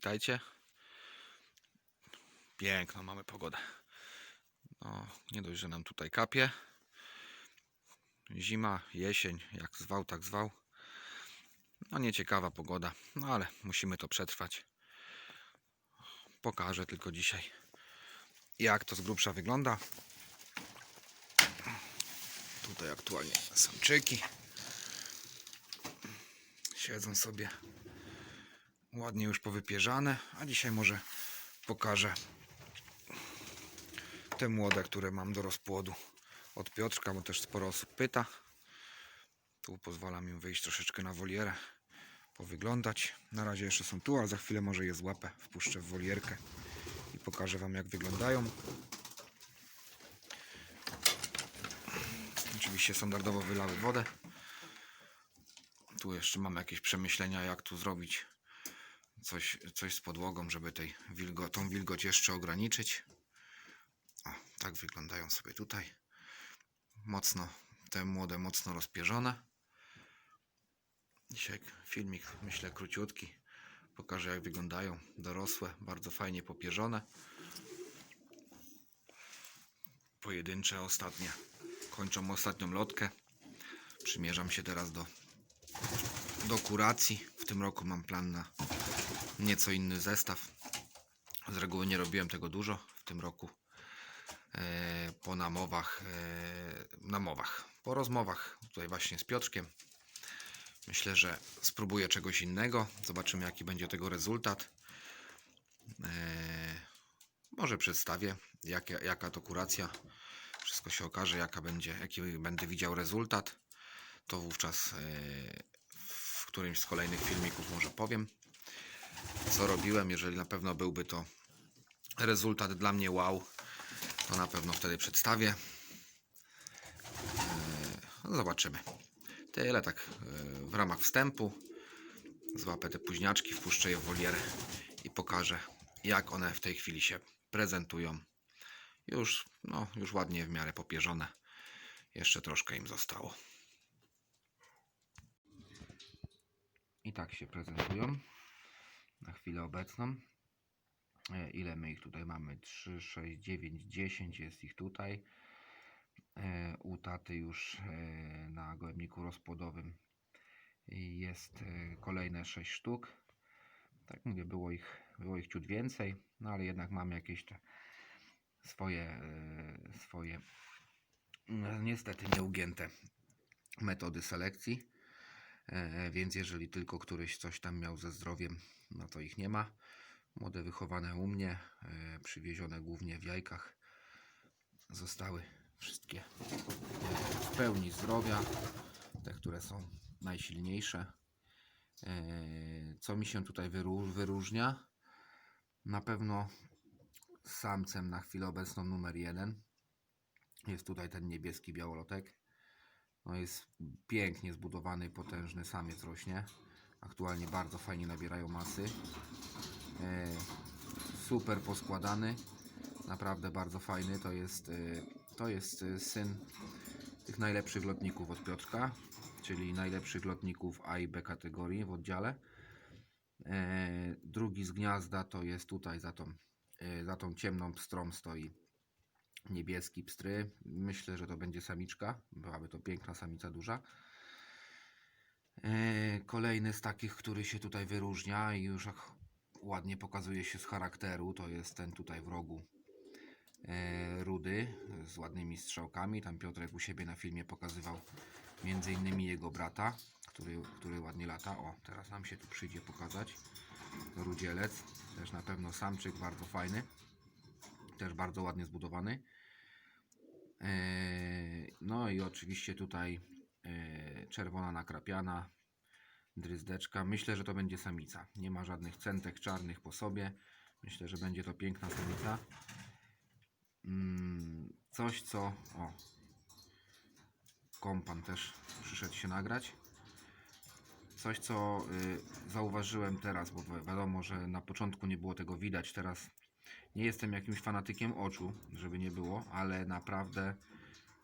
witajcie. Piękną mamy pogodę. No, nie dość, że nam tutaj kapie. Zima, jesień, jak zwał, tak zwał. No nieciekawa pogoda, no ale musimy to przetrwać. Pokażę tylko dzisiaj, jak to z grubsza wygląda. Tutaj aktualnie samczyki siedzą sobie ładnie już powypierzane, a dzisiaj może pokażę te młode, które mam do rozpłodu od Piotrka, bo też sporo osób pyta. Tu pozwalam im wyjść troszeczkę na wolierę, powyglądać. Na razie jeszcze są tu, ale za chwilę może je złapę, wpuszczę w wolierkę i pokażę Wam jak wyglądają. Oczywiście standardowo wylały wodę. Tu jeszcze mam jakieś przemyślenia, jak tu zrobić coś, coś z podłogą, żeby tej wilgo, tą wilgoć jeszcze ograniczyć. O, tak wyglądają sobie tutaj. Mocno, te młode, mocno rozpierzone. Dzisiaj filmik, myślę, króciutki. Pokażę, jak wyglądają dorosłe, bardzo fajnie popierzone. Pojedyncze ostatnie kończą ostatnią lotkę. Przymierzam się teraz do, do kuracji. W tym roku mam plan na nieco inny zestaw. Z reguły nie robiłem tego dużo w tym roku. E, po namowach, e, namowach, po rozmowach tutaj właśnie z Piotrkiem. Myślę, że spróbuję czegoś innego. Zobaczymy, jaki będzie tego rezultat. E, może przedstawię, jak, jaka to kuracja. Wszystko się okaże, jaka będzie, jaki będę widział rezultat. To wówczas w którymś z kolejnych filmików może powiem, co robiłem. Jeżeli na pewno byłby to rezultat dla mnie wow, to na pewno wtedy przedstawię. E, No zobaczymy. Tyle tak e, w ramach wstępu. Złapę te późniaczki, wpuszczę je w wolierę i pokażę, jak one w tej chwili się prezentują. Już, no, już ładnie w miarę popierzone. Jeszcze troszkę im zostało. I tak się prezentują chwilę obecną. E, Ile my ich tutaj mamy? 3, 6, 9, 10 jest ich tutaj. E, U taty już e, na gołębniku rozpłodowym jest kolejne 6 sztuk. Tak mówię, było ich, było ich ciut więcej, no ale jednak mamy jakieś te swoje, swoje no, niestety nieugięte metody selekcji. E, Więc jeżeli tylko któryś coś tam miał ze zdrowiem, no to ich nie ma. Młode wychowane u mnie, e, przywiezione głównie w jajkach, zostały wszystkie e, w pełni zdrowia, te, które są najsilniejsze. Co mi się tutaj wyró- wyróżnia? Na pewno samcem na chwilę obecną numer jeden jest tutaj ten niebieski białolotek. No jest pięknie zbudowany, potężny samiec rośnie. Aktualnie bardzo fajnie nabierają masy. E, super poskładany. Naprawdę bardzo fajny. To jest, e, to jest e, syn tych najlepszych lotników od Piotrka, czyli najlepszych lotników A i B kategorii w oddziale. Drugi z gniazda to jest tutaj za tą, za tą ciemną pstrą stoi niebieski pstry. Myślę, że to będzie samiczka. Byłaby to piękna samica duża. E, Kolejny z takich, który się tutaj wyróżnia i już ładnie pokazuje się z charakteru, to jest ten tutaj w rogu e, rudy z ładnymi strzałkami. Tam Piotrek u siebie na filmie pokazywał między innymi jego brata, który, który ładnie lata. O, teraz nam się tu przyjdzie pokazać. Rudzielec, też na pewno samczyk, bardzo fajny. Też bardzo ładnie zbudowany. E, No i oczywiście tutaj e, czerwona nakrapiana, dryzdeczka. Myślę, że to będzie samica. Nie ma żadnych centek czarnych po sobie. Myślę, że będzie to piękna samica. Mm, Coś, co... O, kompan też przyszedł się nagrać. Coś, co y, zauważyłem teraz, bo wi- wiadomo, że na początku nie było tego widać. Teraz nie jestem jakimś fanatykiem oczu, żeby nie było, ale naprawdę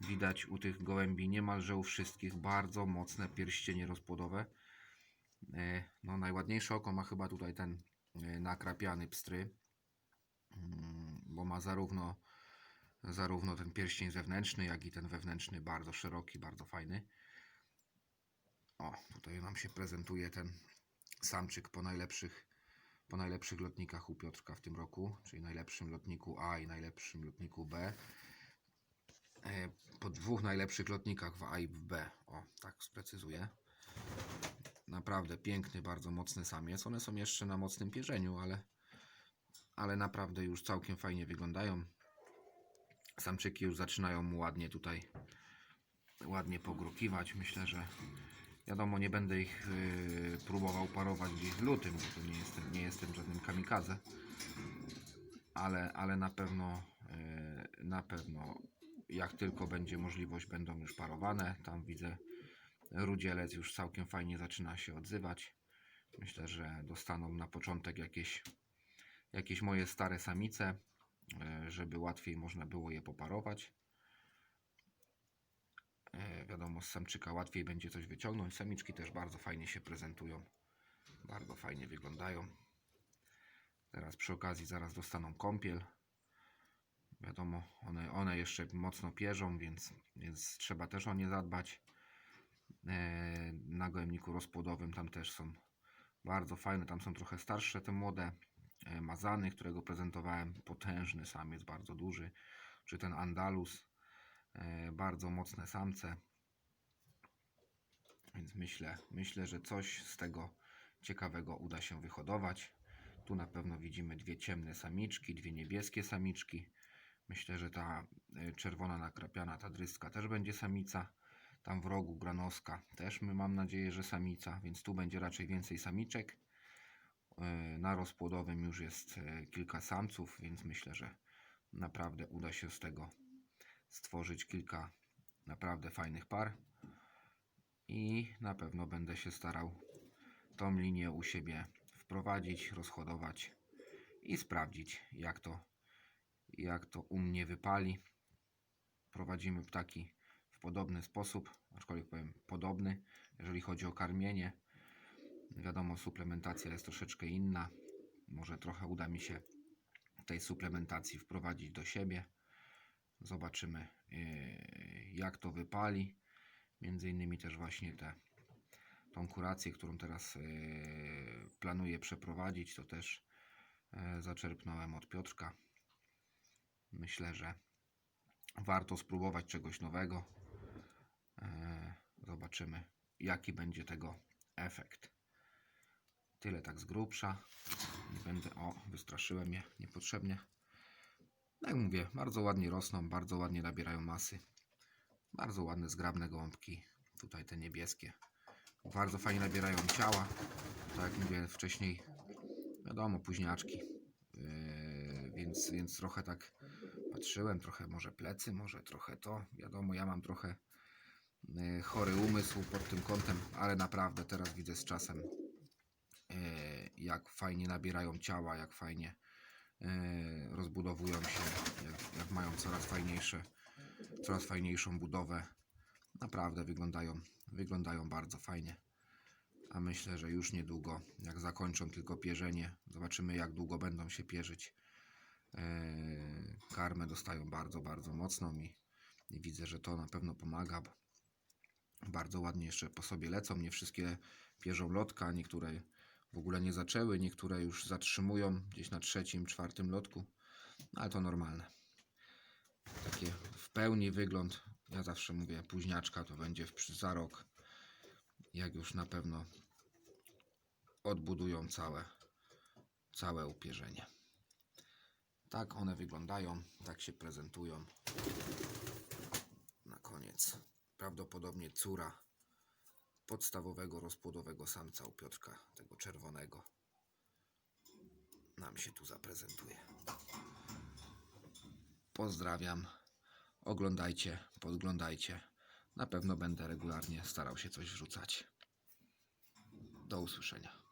widać u tych gołębi niemalże u wszystkich bardzo mocne pierścienie rozpłodowe. E, No, najładniejsze oko ma chyba tutaj ten e, nakrapiany pstry, mm, bo ma zarówno, zarówno ten pierścień zewnętrzny, jak i ten wewnętrzny bardzo szeroki, bardzo fajny. O, tutaj nam się prezentuje ten samczyk po najlepszych, po najlepszych lotnikach u Piotrka w tym roku, czyli najlepszym lotniku A i najlepszym lotniku B. E, Po dwóch najlepszych lotnikach w A i w B. O, tak sprecyzuję. Naprawdę piękny, bardzo mocny samiec. One są jeszcze na mocnym pierzeniu, ale, ale naprawdę już całkiem fajnie wyglądają. Samczyki już zaczynają mu ładnie tutaj ładnie pogrukiwać. Myślę, że wiadomo, nie będę ich yy, próbował parować gdzieś w lutym, bo to nie jestem, nie jestem żadnym kamikaze. Ale, ale na pewno yy, na pewno jak tylko będzie możliwość będą już parowane. Tam widzę rudzielec już całkiem fajnie zaczyna się odzywać. Myślę, że dostaną na początek jakieś, jakieś moje stare samice, e, żeby łatwiej można było je poparować. E, Wiadomo, z samczyka łatwiej będzie coś wyciągnąć. Samiczki też bardzo fajnie się prezentują. Bardzo fajnie wyglądają. Teraz przy okazji zaraz dostaną kąpiel. Wiadomo, one, one jeszcze mocno pierzą, więc, więc trzeba też o nie zadbać. E, Na gołębniku rozpłodowym tam też są bardzo fajne. Tam są trochę starsze te młode. E, Mazany, którego prezentowałem, potężny samiec, bardzo duży. Czy ten Andalus, bardzo mocne samce. Więc myślę, myślę, że coś z tego ciekawego uda się wyhodować. Tu na pewno widzimy dwie ciemne samiczki, dwie niebieskie samiczki. Myślę, że ta e, czerwona nakrapiana, ta też będzie samica. Tam w rogu granoska też my mam nadzieję, że samica, więc tu będzie raczej więcej samiczek. E, Na rozpłodowym już jest e, kilka samców, więc myślę, że naprawdę uda się z tego stworzyć kilka naprawdę fajnych par. I na pewno będę się starał tą linię u siebie wprowadzić, rozhodować i sprawdzić, jak to, jak to u mnie wypali. Prowadzimy ptaki w podobny sposób, aczkolwiek powiem podobny, jeżeli chodzi o karmienie. Wiadomo, suplementacja jest troszeczkę inna. Może trochę uda mi się tej suplementacji wprowadzić do siebie. Zobaczymy, yy, jak to wypali. Między innymi też właśnie te, tą kurację, którą teraz yy, planuję przeprowadzić, to też yy, zaczerpnąłem od Piotrka. Myślę, że warto spróbować czegoś nowego. E, Zobaczymy, jaki będzie tego efekt. Tyle tak z grubsza. Nie będę. O, wystraszyłem je niepotrzebnie. No jak mówię, bardzo ładnie rosną, bardzo ładnie nabierają masy. Bardzo ładne, zgrabne gąbki. Tutaj te niebieskie. Bardzo fajnie nabierają ciała. Tak jak mówię wcześniej, wiadomo, późniaczki. Yy, więc, więc trochę tak patrzyłem, trochę może plecy, może trochę to. Wiadomo, ja mam trochę yy, chory umysł pod tym kątem, ale naprawdę teraz widzę z czasem, yy, jak fajnie nabierają ciała, jak fajnie rozbudowują się, jak, jak mają coraz fajniejsze, coraz fajniejszą budowę. Naprawdę wyglądają, wyglądają bardzo fajnie. A myślę, że już niedługo, jak zakończą tylko pierzenie, zobaczymy jak długo będą się pierzyć. Eee, Karmę dostają bardzo, bardzo mocną i, i widzę, że to na pewno pomaga. Bardzo ładnie jeszcze po sobie lecą. Nie wszystkie pierzą lotka, niektóre w ogóle nie zaczęły, niektóre już zatrzymują gdzieś na trzecim, czwartym lotku, ale to normalne. Takie w pełni wygląd, ja zawsze mówię, późniaczka to będzie w, za rok jak już na pewno odbudują całe, całe upierzenie. Tak one wyglądają, tak się prezentują. Na koniec prawdopodobnie córa podstawowego rozpłodowego samca u Piotrka, tego czerwonego, nam się tu zaprezentuje. Pozdrawiam. Oglądajcie, podglądajcie. Na pewno będę regularnie starał się coś wrzucać. Do usłyszenia.